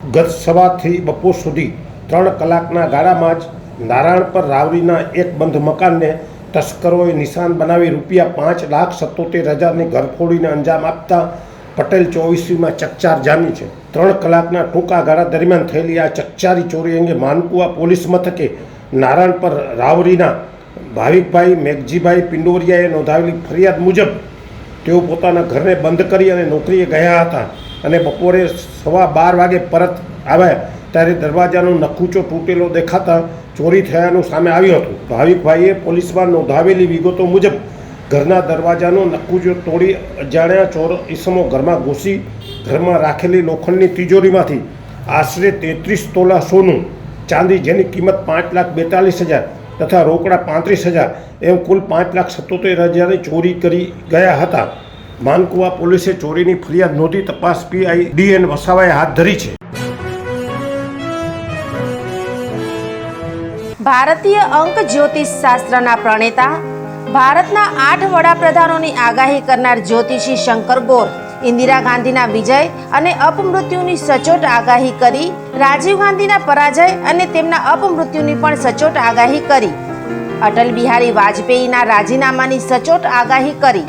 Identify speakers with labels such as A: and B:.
A: ગત સવારથી બપોર સુધી ત્રણ કલાકના ગાળામાં જ નારાયણપર રાવરીના એક બંધ મકાનને તસ્કરોએ નિશાન બનાવી રૂપિયા પાંચ લાખ સત્તોતેર હજારની ઘરફોડીને અંજામ આપતા પટેલ ચોવીસીમાં ચકચાર જામી છે. ત્રણ કલાકના ટૂંકા ગાળા દરમિયાન થયેલી આ ચકચારી ચોરી અંગે માનકુવા પોલીસ મથકે નારાયણપર રાવરીના ભાવિકભાઈ મેઘજીભાઈ પિંડોરિયાએ નોંધાવેલી ફરિયાદ મુજબ તેઓ પોતાના ઘરને બંધ કરી અને નોકરીએ ગયા હતા. અને બપોરે સવા બાર વાગે પરત આવ્યા ત્યારે દરવાજાનો નખૂચો તૂટેલો દેખાતા ચોરી થયાનું સામે આવ્યું હતું. ભાવિકભાઈએ પોલીસમાં નોંધાવેલી વિગતો મુજબ ઘરના દરવાજાનો નખૂચો તોડી અજાણ્યા ચોર ઈસમો ઘરમાં ઘૂસી ઘરમાં રાખેલી લોખંડની તિજોરીમાંથી આશરે તેત્રીસ તોલા સોનું, ચાંદી જેની કિંમત પાંચ લાખ બેતાલીસ હજાર તથા રોકડા પાંત્રીસ હજાર, એમ કુલ પાંચ લાખ સત્તોતેર હજારની ચોરી કરી ગયા હતા. માનકુવા પોલીસે ચોરીની ફરિયાદ નોંધી તપાસ પીઆઈ ડીએન વસાવાએ હાથ ધરી છે.
B: ભારતીય અંક જ્યોતિષ શાસ્ત્રના પ્રણેતા, ભારતના આઠ વડાપ્રધાનોની આગાહી કરનાર જ્યોતિષી શંકર ગોર, ઇન્દિરા ગાંધીના વિજય અને અપમૃત્યુની સચોટ આગાહી કરી, રાજીવ ગાંધીના પરાજય અને તેમના અપમૃત્યુની પણ સચોટ આગાહી કરી. અટલ બિહારી વાજપેયીના રાજીનામાની સચોટ આગાહી કરી.